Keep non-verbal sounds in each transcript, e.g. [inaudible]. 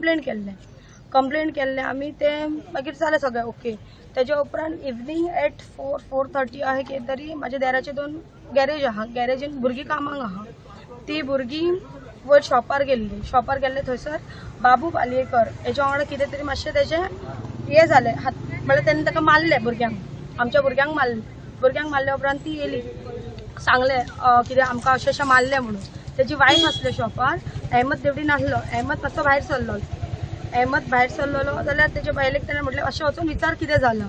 Complaint केल्लें complaint केल्लें आमी ते मागीर जालें सगळें ओके तेज्या उपरांत evening eight four four thirty अशें कितें तरी म्हाज्या देराचे दोन गॅरेज आहा. गॅरेजीन भुरगीं कामांक आहा. ती भुरगीं वयर शॉपार गेल्ली. शॉपार गेल्ले थंयसर बाबू पालयेकर हेच्या वांगडा कितें तरी मातशें तेजें हें जालें हात म्हणजे म्हळ्यार तेणें ताका मारलें भुरग्यांक आमच्या भुरग्यांक मारलें. भुरग्यांक मारल्या उपरांत ती येयली सांगलें कितें आमकां अशें अशें मारलें म्हणून. तेजी वायफ आसले शॉपार अहमद देवडी नासलो अहमद मातसो भायर सरलो अहमद भायर सरलेलो जाल्यार तेजे बायलेक तेणें म्हटलें अशें वचून विचार कितें जालां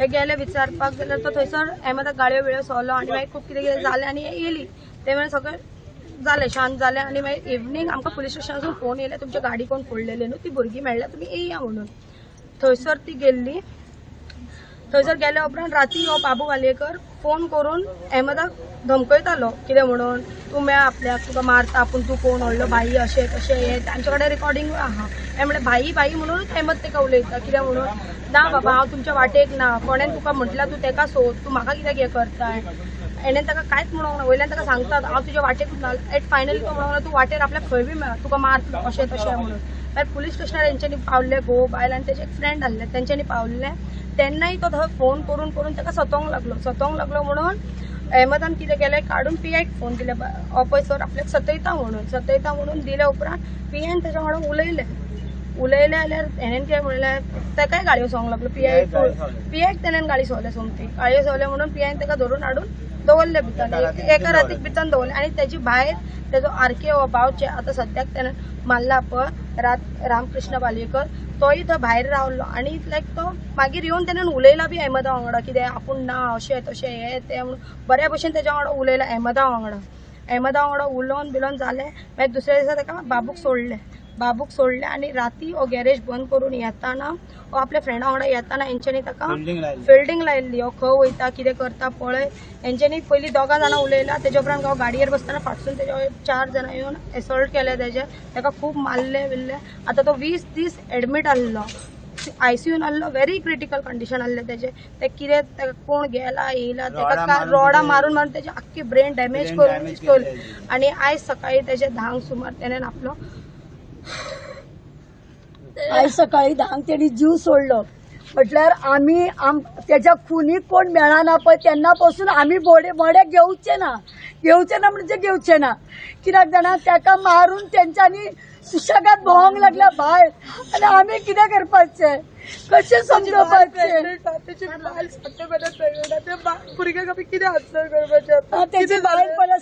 हे गेले विचारपाक जाल्यार तो थंयसर अहमदाक गाळयो बिळ्यो सोलो आनी मागीर खूब कितें कितें जालें आनी येयली ते वेळार सगळें जालें शांत जालें आनी मागीर इवनींग आमकां पुलीस स्टेशनासून फोन येयले तुमची गाडी कोण फोडलेली न्हू ती भुरगीं मेळ्ळ्या तुमी येया म्हणून. थंयसर ती गेल्ली थंयसर गेल्या उपरांत राती हो बाबू वालयेकर फोन करून अहमदाक धमकयतालो. कितें म्हणून? तूं मेळ आपल्याक. तुका मारता पूण तूं कोण? व्हडलो भाई अशें तशें हें. तांचे कडेन रिकॉर्डिंग आहा हें म्हणलें भाई भाई म्हणूनच अहमद ताका उलयता. कित्याक म्हणून? ना बाबा हांव तुमच्या वाटेक ना. कोणें तुका म्हटल्यार तूं ताका सोद. तूं म्हाका कित्याक हें करताय? हेणें ताका कांयच म्हणूंक ना. वयल्यान ताका सांगतात हांव तुज्या वाटेक ना. एट फायनली तो म्हणूंक ना तूं वाटेर आपल्याक खंय बी मेळ. तुका मार अशें तशें म्हणून. पुलीस स्टेशनार तेंच्यांनी पावल्ले घोव बायल तेजे एक फ्रेंड आसले तेंच्यांनी पावल्ले तेन्नाय तो थंय फोन करून करून ताका सतोंक लागलो. सतोंक लागलो म्हणून अहमदान कितें केलें काडून पियाक फोन दिले हो पळय सर आपल्याक सतयता म्हणून सतयता म्हणून दिल्या उपरांत पियान तेच्या वांगडा उलयलें. उलयलें जाल्यार हेणेन कितें म्हणलें ताकाय गाडयो सोंग लागलो? पियाक पियाक तेणेन गाडी सोवले. सोमती गाडयो सोवले म्हणून पियान ताका धरून हाडून दवरले भितर एका रातीक भितर दवरले. आनी तेजी भायर तेजो आरके हो भावचे आतां सद्याक तेणें मारला पळय रात रामकृष्ण पालयेकर तोय तो भायर रावलो आनी लायक तो मागीर येवन तेणेन उलयला बी अहमदा वांगडा कितें आपूण ना अशें तशें हें तें म्हणून बऱ्या भशेन तेज्या वांगडा उलयला अहमदा वांगडा. अहमदा वांगडा उलोवन बिलोवन जालें मागीर दुसऱ्या दिसा ताका बाबूक सोडलें. बाबूक सोडलें आनी राती हो गॅरेज बंद करून येताना हो आपल्या फ्रेंडा वांगडा येताना हेंच्यांनी ताका फिल्डिंग लायल्ली हो खंय वयता कितें करता पळय. हेंच्यांनी पयलीं दोगां जाणां उलयला. तेच्या उपरांत हांव गाडयेर बसताना फाटसून तेजे चार जाणां येवन एसॉल्ट केले तेजे ताका खूब मारले बिल्ले आतां तो वीस दीस एडमीट आसलो आयसीयून आसलो व्हेरी क्रिटिकल कंडिशन आसलें तेजे. ते कितें ताका कोण गेला येयला ताका रोडां मारून मारून तेजे आख्खी ब्रेन डॅमेज करून आनी आयज सकाळी तेजे धांक सुमार तेणेन आपलो [laughs] आज सकाळी धांक तेणी जीव सोडलो. म्हटल्यार आम्ही आम त्याच्या खुनीक कोण मेळना पळय तेन्ना पासून आम्ही बोडे मोडे घेवचे ना. घेवचे ना म्हणजे घेवचे ना. कित्याक जाणा ताका मारून तेंच्यांनी सुशेगाद भोवंक लागल्या भायर आनी आमी कितें करपाचें कशें समजोवपाचें भुरग्याक आमी कितें करपाचें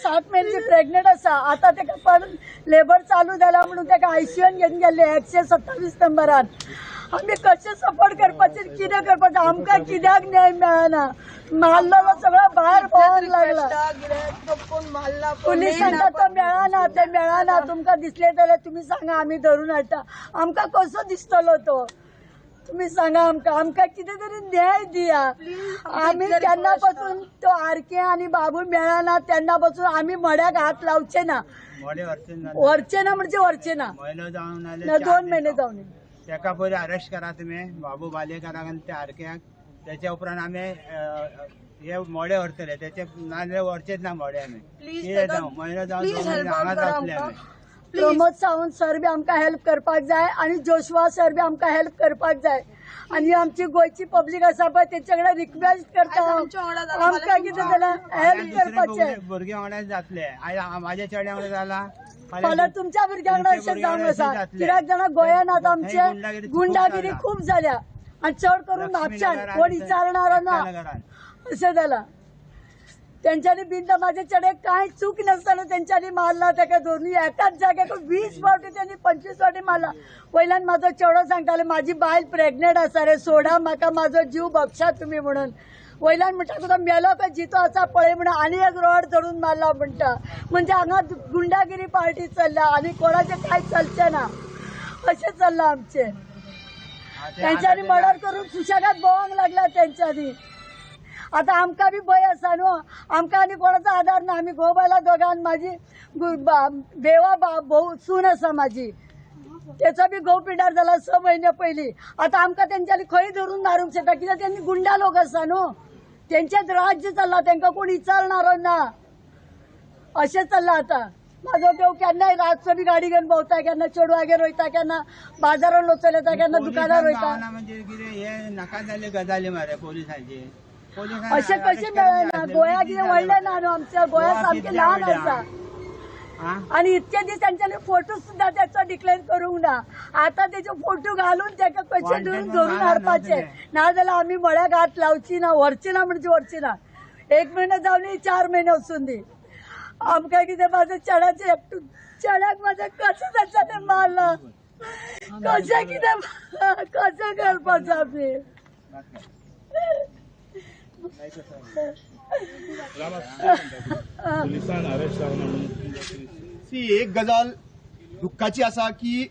सात महिन्याची प्रेग्नेंट आसा आतां ताका पण लेबर चालू जाला म्हणून ताका आयसीयून घेवन गेल्ले एकशे सत्तावीस नंबरान आमी कशें सपोर्ट करपाचें कितें करपाचें? आमकां कित्याक न्याय मेळना मारलेलो सगळो भायर भोवंक लागला. पुलिसांना तो मेळना ते मेळना तुमकां दिसले जाल्यार तुमी सांगा आमी धरून हाडटा आमकां कसो दिसतलो तो? तुम्ही सांगा आमकां आमकां कितें तरी न्याय दिया. आमी तेन्ना पासून तो आरके आनी बाबू मेळना तेन्ना पासून आमी मड्याक हात लावचे ना. मोडे व्हरचे ना. म्हणजे व्हरचे ना. दोन महिने जावन. तेका पयलीं अरेस्ट करा तुमी बाबू बालेकराक आनी त्या आरक्याक त्याच्या उपरांत आमी हे मोडे व्हरतले त्याचे नाजाल्यार व्हरचेच ना मोडे आमी कितें जावं महिनो जावन हांगाच आमकां. आमी प्रमोद सावंत सर बी आमकां हेल्प करपाक जाय आनी जोशवा सर बी आमकां हेल्प करपाक जाय. आनी आमची गोंयची पब्लीक आसा पळय तेचे कडेन रिक्वेस्ट करता वांगडा आमकां कितें जाल्यार हेल्प करपाचें. भुरगे- वांगडा जातले. म्हाज्या चेड्या वांगडा जाला फाल्यां तुमच्या भुरग्यांकडे तुमच्या अशें वांगडा आसा. कित्याक जाणा गोंयान आतां हें आमचे गुंडागिरी खूब जाल्या आनी चड करून म्हापशान कोण विचारणारो ना. अशें जाला तेंच्यांनी बिंद म्हाजे चेडे कांय चूक नासतना तेंच्यांनी मारला ताका दोनूय एकाच जाग्याक वीस फावटी त्यांनी पंचवीस फावटी मारला. वयल्यान म्हाजो चेडो सांगताले म्हाजी बायल प्रेग्नेंट आसा रे सोडा म्हाका म्हाजो जीव बक्षा तुमी म्हणून. वयल्यान म्हणटा तो मेलो काय जितो आसा पळय म्हणून आनी एक रॉड धरून मारला म्हणटा म्हणजे हांगा गुंडागिरी पार्टी चल्ल्या आनी कोणाचें कांय चलचें ना अशें चल्लां आमचें. ते तेंच्यांनी आता मर्डर करून सुशेगाद भोवंक लागला तेंच्यांनी आता आमकां बी भंय आसा न्हू? आमकां आनी कोणाचो आदार ना. आमी घोव बायला दोगांन म्हाजी गु- बा- बा भोव सून आसा म्हाजी तेचो बी घोव पिंडार जाला स महिन्या पयलीं आतां आमकां तेंच्यानी खंय धरून मारूंक शकता. कित्याक त्यांनी गुंडा लोक आसा न्हू? तेंचेच राज्य चल्ला तेंकां कोण विचारणारो ना. अशें चल्लां आतां. म्हाजो देव केन्नाय रातचो गाडी घेवन भोंवता केन्ना चेडवागेर वयता केन्ना बाजारान वचून येता केन्ना दुकानार वयता म्हणजे हे नाका जाल्ले गजाली मरे पोलिसांचे. अशें कशें मेळना जाल्यार गोंया किती व्हडलें? ना न्हू आमच्या गोंया सामकें ल्हान आसा? आणि इतके दीस तांच्यानी फोटो सुद्धा त्याचो डिक्लेअर करूंक ना. आता त्याचे फोटो घालून ताका कशें धरून धरून हाडपाचे नव्हते. नाजाल्यार आमी म्हळ्याक हात लावची ना व्हरची ना म्हणजे व्हरची ना. एक म्हयनो जावन चार म्हयने वचून दी. आमकां कितें म्हाजो चेड्याचे एकटो चेड्याक म्हाज्या कशें ताच्यानी मारला? कशें कितें कशें करपाचें आमी पुलिसान अरेस्ट जावना म्हणून सी एक गजाल दुःखाची आसा की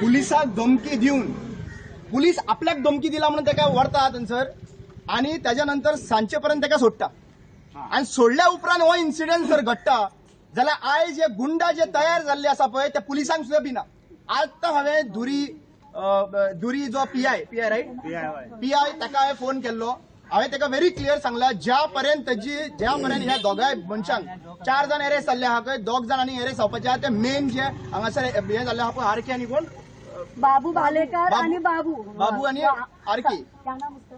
पुलिसाक धमकी दिवन पुलीस आपल्याक धमकी दिला म्हणून ताका व्हरता थंयसर आनी ताच्या नंतर सांचे पर्यंत ताका सोडटा आनी सोडल्या उपरांत हो इन्सिडेंट जर घडटा जाल्यार आयज जे गुंडा जे तयार जाल्ले आसा पळय ते पुलिसांक सुद्दां भिना आतां हांवें धुरी धुरी जो पी आय पी आय होय. पी आय ताका हांवें फोन केल्लो. हांवें ताका व्हेरी क्लियर सांगला ज्या पर्यंत ताजी ज्या पर्यंत ह्या दोगांय मनशांक चार जाण एरेस्ट जाल्ले आहा पळय दोग जाण आनी एरेस्ट जावपाचे आहा ते मेन जे हांगासर हे जाल्ले आहा पळय आरके आनी कोण? बाबू भालेकर बाबू- आणि बाबू. बाबू आणि आरके?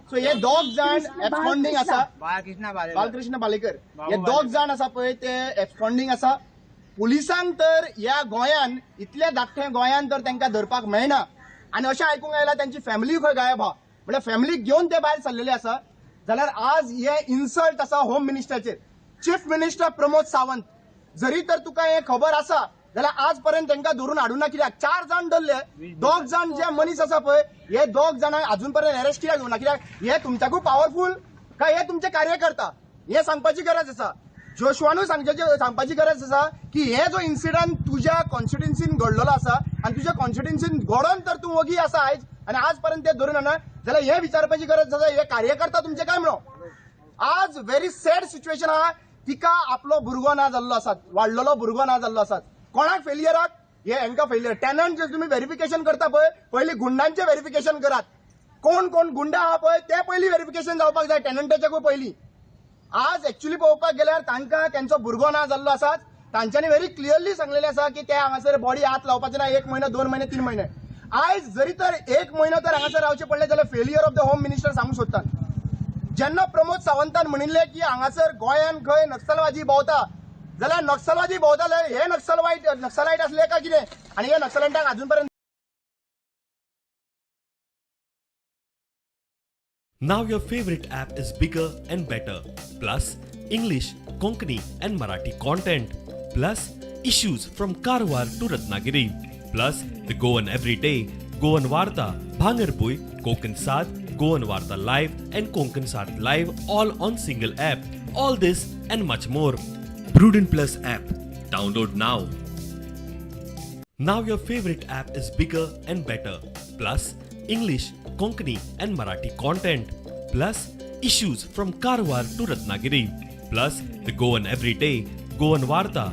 सो हे दोग जाण एबस्कॉन्डिंग आसा बालकृष्ण. बालेकर बाबू हे दोग. जाण आसा पळय ते एबस्कॉन्डिंग आसा पुलिसांक तर ह्या गोंयान इतले धाकटे गोंयान तर तांकां धरपाक मेळना. आनी अशें आयकूंक येयला तांची फॅमिली खंय गायब आहा म्हळ्यार फॅमिलीक घेवन ते भायर सरलेले आसा जाल्यार आज हे इन्सल्ट आसा होम मिनिस्टराचेर चीफ मिनिस्टर प्रमोद सावंत. जरी तर तुका हे खबर आसा जाल्यार आज पर्यंत तांकां धरून हाडून ना कित्याक? चार जाण धरले दोग जाण जे मनीस आसा पळय हे दोग जाणांक अजून पर्यंत अरेस्ट कित्याक घेवना कित्याक? हे तुमच्याकूय पावरफूल काय हे तुमचे कार्यकर्ता? हे सांगपाची गरज आसा. जोशवानू सांगचे सांगपाची गरज आसा की हे जो इन्सिडंट तुज्या कॉन्स्टिट्युन्सीन घडलेलो आसा आनी तुज्या कॉन्स्टिट्युन्सीन घडोवन तर तूं वगी आसा आयज आनी आज पर्यंत ते धरून ना जाल्यार हे विचारपाची गरज आसा हे कार्यकर्ता तुमचे काय म्हणो? आज व्हेरी सॅड सिच्युएशन आहा तिका आपलो भुरगो ना जाल्लो आसा वाडलेलो भुरगो ना जाल्लो आसा कोणाक फेलियराक हे हांकां फेलियर टॅनंट जे तुम्ही व्हेरिफिकेशन करता पळय पयलीं गुंडांचे व्हेरिफिकेशन करात. कोण कोण गुंडा आहा पळय ते पयलीं व्हेरिफिकेशन जावपाक जाय टॅनंटाच्याकूय पयलीं आज एक्च्युली पळोवपाक गेल्यार तांकां त्यांचो भुरगो ना जाल्लो आसात तांच्यांनी व्हेरी क्लियरली सांगलेले आसा की ते हांगासर बॉडी हात लावपाचे ना एक म्हयनो दोन म्हयने तीन म्हयने आयज जरी तर एक म्हयनो तर हांगासर रावचे पडले जाल्यार failure of the home minister सांगूंक सोदतात जेन्ना प्रमोद सावंतान म्हणिल्ले की हांगासर गोंयान खंय नक्सलवादी भोंवता जाल्यार नक्सलवादी भोंवताले हे नक्सलवाईट नक्सलायट असले काय कितें आनी हे नक्सलांटाक अजून पर्यंत Now your favorite app is bigger and better. Plus, English, Konkani, and Marathi content. Plus, issues from Karwar to Ratnagiri. Plus, the Goan Everyday, Goan Varta, Bhangarpui, Kokan Sat, Goan Varta Live, and Konkan Sat Live all on single app. All this and much more. Bruden Plus app. Download now. Now your favorite app is bigger and better. Plus, English, Konkani, and Marathi content. Plus, issues from Karwar to Ratnagiri. Plus, the Goan Everyday, Goan Varta,